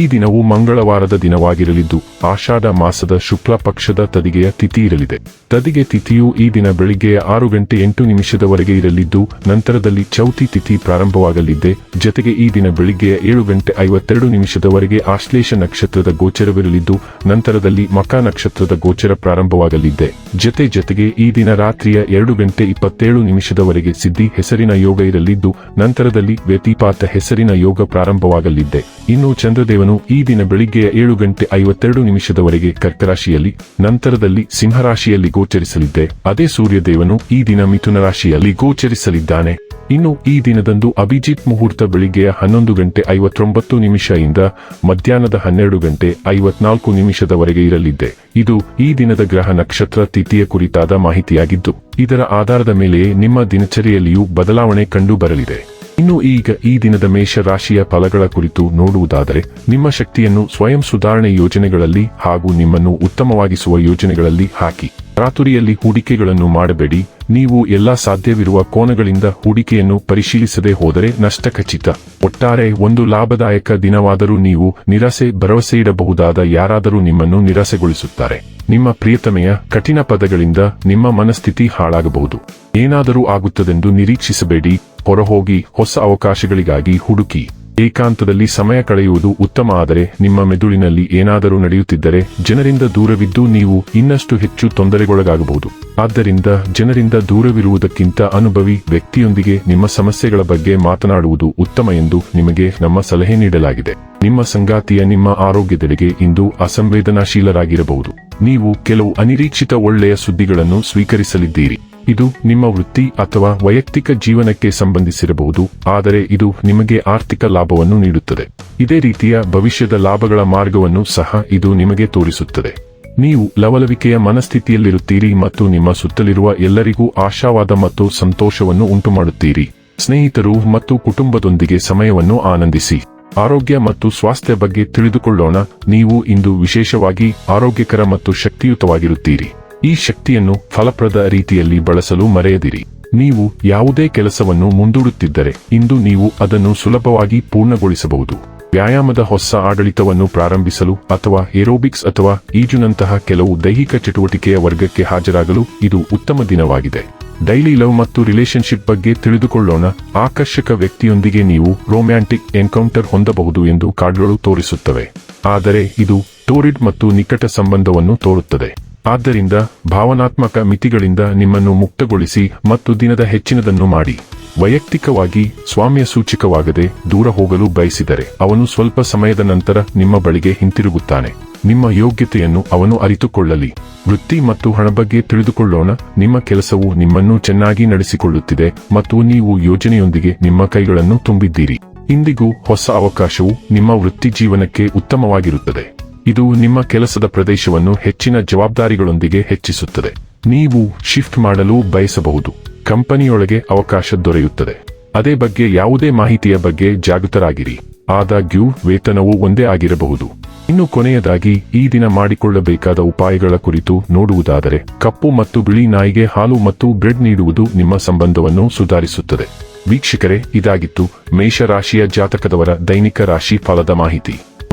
ಈ ದಿನವು ಮಂಗಳವಾರದ ದಿನವಾಗಿರಲಿದ್ದು, ಆಷಾಢ ಮಾಸದ ಶುಕ್ಲ ಪಕ್ಷದ ತದಿಗೆಯ ತಿಥಿ ಇರಲಿದೆ. ತದಿಗೆ ತಿಥಿಯು ಈ ದಿನ ಬೆಳಿಗ್ಗೆಯ ಆರು ಗಂಟೆ ಎಂಟು ನಿಮಿಷದವರೆಗೆ ಇರಲಿದ್ದು, ನಂತರದಲ್ಲಿ ಚೌತಿ ತಿಥಿ ಪ್ರಾರಂಭವಾಗಲಿದೆ ಜತೆಗೆ ಈ ದಿನ ಬೆಳಿಗ್ಗೆ ಏಳು ಗಂಟೆ ಐವತ್ತೆರಡು ನಿಮಿಷದವರೆಗೆ ಆಶ್ಲೇಷ ನಕ್ಷತ್ರದ ಗೋಚರವಿರಲಿದ್ದು, ನಂತರದಲ್ಲಿ ಮಕ ನಕ್ಷತ್ರದ ಗೋಚರ ಪ್ರಾರಂಭವಾಗಲಿದೆ ಜತೆ ಜತೆಗೆ ಈ ದಿನ ರಾತ್ರಿಯ ಎರಡು ಗಂಟೆ ಇಪ್ಪತ್ತೇಳು ನಿಮಿಷದವರೆಗೆ ಸಿದ್ಧಿ ಹೆಸರಿನ ಯೋಗ ಇರಲಿದ್ದು, ನಂತರದಲ್ಲಿ ವ್ಯತಿಪಾತ ಹೆಸರಿನ ಯೋಗ ಪ್ರಾರಂಭವಾಗಲಿದ್ದೆ. ಇನ್ನು ಚಂದ್ರದೇವನು ಈ ದಿನ ಬೆಳಿಗ್ಗೆಯ ಏಳು ಗಂಟೆ ಐವತ್ತೆರಡು ನಿಮಿಷದವರೆಗೆ ಕರ್ಕರಾಶಿಯಲ್ಲಿ, ನಂತರದಲ್ಲಿ ಸಿಂಹರಾಶಿಯಲ್ಲಿ ಗೋಚರಿಸಲಿದ್ದೆ. ಅದೇ ಸೂರ್ಯದೇವನು ಈ ದಿನ ಮಿಥುನ ರಾಶಿಯಲ್ಲಿ ಗೋಚರಿಸಲಿದ್ದಾನೆ. ಇನ್ನು ಈ ದಿನದಂದು ಅಭಿಜಿತ್ ಮುಹೂರ್ತ ಬೆಳಿಗ್ಗೆಯ ಹನ್ನೊಂದು ಗಂಟೆ ಐವತ್ತೊಂಬತ್ತು ನಿಮಿಷದಿಂದ ಮಧ್ಯಾಹ್ನದ ಹನ್ನೆರಡು ಗಂಟೆ ಐವತ್ನಾಲ್ಕು ನಿಮಿಷದವರೆಗೆ ಇರಲಿದ್ದೆ. ಇದು ಈ ದಿನದ ಗ್ರಹ ನಕ್ಷತ್ರ ತಿಥಿಯ ಕುರಿತಾದ ಮಾಹಿತಿಯಾಗಿದ್ದು, ಇದರ ಆಧಾರದ ಮೇಲೆಯೇ ನಿಮ್ಮ ದಿನಚರಿಯಲ್ಲಿಯೂ ಬದಲಾವಣೆ ಕಂಡು ಬರಲಿದೆ ಇನ್ನು ಈಗ ಈ ದಿನದ ಮೇಷ ರಾಶಿಯ ಫಲಗಳ ಕುರಿತು ನೋಡುವುದಾದರೆ, ನಿಮ್ಮ ಶಕ್ತಿಯನ್ನು ಸ್ವಯಂ ಸುಧಾರಣೆ ಯೋಜನೆಗಳಲ್ಲಿ ಹಾಗೂ ನಿಮ್ಮನ್ನು ಉತ್ತಮವಾಗಿಸುವ ಯೋಜನೆಗಳಲ್ಲಿ ಹಾಕಿ. ರಾತುರಿಯಲ್ಲಿ ಹೂಡಿಕೆಗಳನ್ನು ಮಾಡಬೇಡಿ. ನೀವು ಎಲ್ಲಾ ಸಾಧ್ಯವಿರುವ ಕೋನಗಳಿಂದ ಹೂಡಿಕೆಯನ್ನು ಪರಿಶೀಲಿಸದೆ ಹೋದರೆ ನಷ್ಟ ಖಚಿತ. ಒಟ್ಟಾರೆ ಒಂದು ಲಾಭದಾಯಕ ದಿನವಾದರೂ ನೀವು ನಿರಾಸೆ ಭರವಸೆ ಇಡಬಹುದಾದ ಯಾರಾದರೂ ನಿಮ್ಮನ್ನು ನಿರಾಸೆಗೊಳಿಸುತ್ತಾರೆ. ನಿಮ್ಮ ಪ್ರಿಯತಮೆಯ ಕಠಿಣ ಪದಗಳಿಂದ ನಿಮ್ಮ ಮನಸ್ಥಿತಿ ಹಾಳಾಗಬಹುದು. ಏನಾದರೂ ಆಗುತ್ತದೆಂದು ನಿರೀಕ್ಷಿಸಬೇಡಿ. ಹೊರಹೋಗಿ ಹೊಸ ಅವಕಾಶಗಳಿಗಾಗಿ ಹುಡುಕಿ. ಏಕಾಂತದಲ್ಲಿ ಸಮಯ ಕಳೆಯುವುದು ಉತ್ತಮ, ಆದರೆ ನಿಮ್ಮ ಮೆದುಳಿನಲ್ಲಿ ಏನಾದರೂ ನಡೆಯುತ್ತಿದ್ದರೆ ಜನರಿಂದ ದೂರವಿದ್ದು ನೀವು ಇನ್ನಷ್ಟು ಹೆಚ್ಚು ತೊಂದರೆಗೊಳಗಾಗಬಹುದು. ಆದ್ದರಿಂದ ಜನರಿಂದ ದೂರವಿರುವುದಕ್ಕಿಂತ ಅನುಭವಿ ವ್ಯಕ್ತಿಯೊಂದಿಗೆ ನಿಮ್ಮ ಸಮಸ್ಯೆಗಳ ಬಗ್ಗೆ ಮಾತನಾಡುವುದು ಉತ್ತಮ ಎಂದು ನಿಮಗೆ ನಮ್ಮ ಸಲಹೆ ನೀಡಲಾಗಿದೆ. ನಿಮ್ಮ ಸಂಗಾತಿಯ ನಿಮ್ಮ ಆರೋಗ್ಯದೆಡೆಗೆ ಇಂದು ಅಸಂವೇದನಾಶೀಲರಾಗಿರಬಹುದು. ನೀವು ಕೆಲವು ಅನಿರೀಕ್ಷಿತ ಒಳ್ಳೆಯ ಸುದ್ದಿಗಳನ್ನು ಸ್ವೀಕರಿಸಲಿದ್ದೀರಿ. ಇದು ನಿಮ್ಮ ವೃತ್ತಿ ಅಥವಾ ವೈಯಕ್ತಿಕ ಜೀವನಕ್ಕೆ ಸಂಬಂಧಿಸಿರಬಹುದು, ಆದರೆ ಇದು ನಿಮಗೆ ಆರ್ಥಿಕ ಲಾಭವನ್ನು ನೀಡುತ್ತದೆ. ಇದೇ ರೀತಿಯ ಭವಿಷ್ಯದ ಲಾಭಗಳ ಮಾರ್ಗವನ್ನು ಸಹ ಇದು ನಿಮಗೆ ತೋರಿಸುತ್ತದೆ. ನೀವು ಲವಲವಿಕೆಯ ಮನಸ್ಥಿತಿಯಲ್ಲಿರುತ್ತೀರಿ ಮತ್ತು ನಿಮ್ಮ ಸುತ್ತಲಿರುವ ಎಲ್ಲರಿಗೂ ಆಶಾವಾದ ಮತ್ತು ಸಂತೋಷವನ್ನು ಉಂಟುಮಾಡುತ್ತೀರಿ. ಸ್ನೇಹಿತರು ಮತ್ತು ಕುಟುಂಬದೊಂದಿಗೆ ಸಮಯವನ್ನು ಆನಂದಿಸಿ. ಆರೋಗ್ಯ ಮತ್ತು ಸ್ವಾಸ್ಥ್ಯ ಬಗ್ಗೆ ತಿಳಿದುಕೊಳ್ಳೋಣ. ನೀವು ಇಂದು ವಿಶೇಷವಾಗಿ ಆರೋಗ್ಯಕರ ಮತ್ತು ಶಕ್ತಿಯುತವಾಗಿರುತ್ತೀರಿ. ಈ ಶಕ್ತಿಯನ್ನು ಫಲಪ್ರದ ರೀತಿಯಲ್ಲಿ ಬಳಸಲು ಮರೆಯದಿರಿ. ನೀವು ಯಾವುದೇ ಕೆಲಸವನ್ನು ಮುಂದೂಡುತ್ತಿದ್ದರೆ ಇಂದು ನೀವು ಅದನ್ನು ಸುಲಭವಾಗಿ ಪೂರ್ಣಗೊಳಿಸಬಹುದು. ವ್ಯಾಯಾಮದ ಹೊಸ ಆಡಳಿತವನ್ನು ಪ್ರಾರಂಭಿಸಲು ಅಥವಾ ಏರೋಬಿಕ್ಸ್ ಅಥವಾ ಈಜುನಂತಹ ಕೆಲವು ದೈಹಿಕ ಚಟುವಟಿಕೆಯ ವರ್ಗಕ್ಕೆ ಹಾಜರಾಗಲು ಇದು ಉತ್ತಮ ದಿನವಾಗಿದೆ. ಡೈಲಿ ಲವ್ ಮತ್ತು ರಿಲೇಶನ್ಶಿಪ್ ಬಗ್ಗೆ ತಿಳಿದುಕೊಳ್ಳೋಣ. ಆಕರ್ಷಕ ವ್ಯಕ್ತಿಯೊಂದಿಗೆ ನೀವು ರೊಮ್ಯಾಂಟಿಕ್ ಎನ್ಕೌಂಟರ್ ಹೊಂದಬಹುದು ಎಂದು ಕಾರ್ಡ್ಗಳು ತೋರಿಸುತ್ತವೆ. ಆದರೆ ಇದು ಟೋರಿಡ್ ಮತ್ತು ನಿಕಟ ಸಂಬಂಧವನ್ನು ತೋರುತ್ತದೆ. ಆದ್ದರಿಂದ ಭಾವನಾತ್ಮಕ ಮಿತಿಗಳಿಂದ ನಿಮ್ಮನ್ನು ಮುಕ್ತಗೊಳಿಸಿ ಮತ್ತು ದಿನದ ಹೆಚ್ಚಿನದನ್ನು ಮಾಡಿ. ವೈಯಕ್ತಿಕವಾಗಿ ಸ್ವಾಮ್ಯ ಸೂಚಕವಾಗದೆ ದೂರ ಹೋಗಲು ಬಯಸಿದರೆ ಅವನು ಸ್ವಲ್ಪ ಸಮಯದ ನಂತರ ನಿಮ್ಮ ಬಳಿಗೆ ಹಿಂತಿರುಗುತ್ತಾನೆ. ನಿಮ್ಮ ಯೋಗ್ಯತೆಯನ್ನು ಅವನು ಅರಿತುಕೊಳ್ಳಲಿ. ವೃತ್ತಿ ಮತ್ತು ಹಣ ಬಗ್ಗೆ ತಿಳಿದುಕೊಳ್ಳೋಣ. ನಿಮ್ಮ ಕೆಲಸವು ನಿಮ್ಮನ್ನು ಚೆನ್ನಾಗಿ ನಡೆಸಿಕೊಳ್ಳುತ್ತಿದೆ ಮತ್ತು ನೀವು ಯೋಜನೆಯೊಂದಿಗೆ ನಿಮ್ಮ ಕೈಗಳನ್ನು ತುಂಬಿದ್ದೀರಿ. ಇಂದಿಗೂ ಹೊಸ ಅವಕಾಶವು ನಿಮ್ಮ ವೃತ್ತಿ ಜೀವನಕ್ಕೆ ಉತ್ತಮವಾಗಿರುತ್ತದೆ. ಇದು ನಿಮ್ಮ ಕೆಲಸದ ಪ್ರದೇಶವನ್ನು ಹೆಚ್ಚಿನ ಜವಾಬ್ದಾರಿಗಳೊಂದಿಗೆ ಹೆಚ್ಚಿಸುತ್ತದೆ. ನೀವು ಶಿಫ್ಟ್ ಮಾಡಲು ಬಯಸಬಹುದು. ಕಂಪನಿಯೊಳಗೆ ಅವಕಾಶ ದೊರೆಯುತ್ತದೆ. ಅದೇ ಬಗ್ಗೆ ಯಾವುದೇ ಮಾಹಿತಿಯ ಬಗ್ಗೆ ಜಾಗೃತರಾಗಿರಿ. ಆದಾಗ್ಯೂ ವೇತನವು ಒಂದೇ ಆಗಿರಬಹುದು. ಇನ್ನು ಕೊನೆಯದಾಗಿ, ಈ ದಿನ ಮಾಡಿಕೊಳ್ಳಬೇಕಾದ ಉಪಾಯಗಳ ಕುರಿತು ನೋಡುವುದಾದರೆ, ಕಪ್ಪು ಮತ್ತು ಬಿಳಿ ನಾಯಿಗೆ ಹಾಲು ಮತ್ತು ಬ್ರೆಡ್ ನೀಡುವುದು ನಿಮ್ಮ ಸಂಬಂಧವನ್ನು ಸುಧಾರಿಸುತ್ತದೆ. ವೀಕ್ಷಕರೇ, ಇದಾಗಿತ್ತು ಮೇಷರಾಶಿಯ ಜಾತಕದವರ ದೈನಿಕ ರಾಶಿ ಫಲದ ಮಾಹಿತಿ.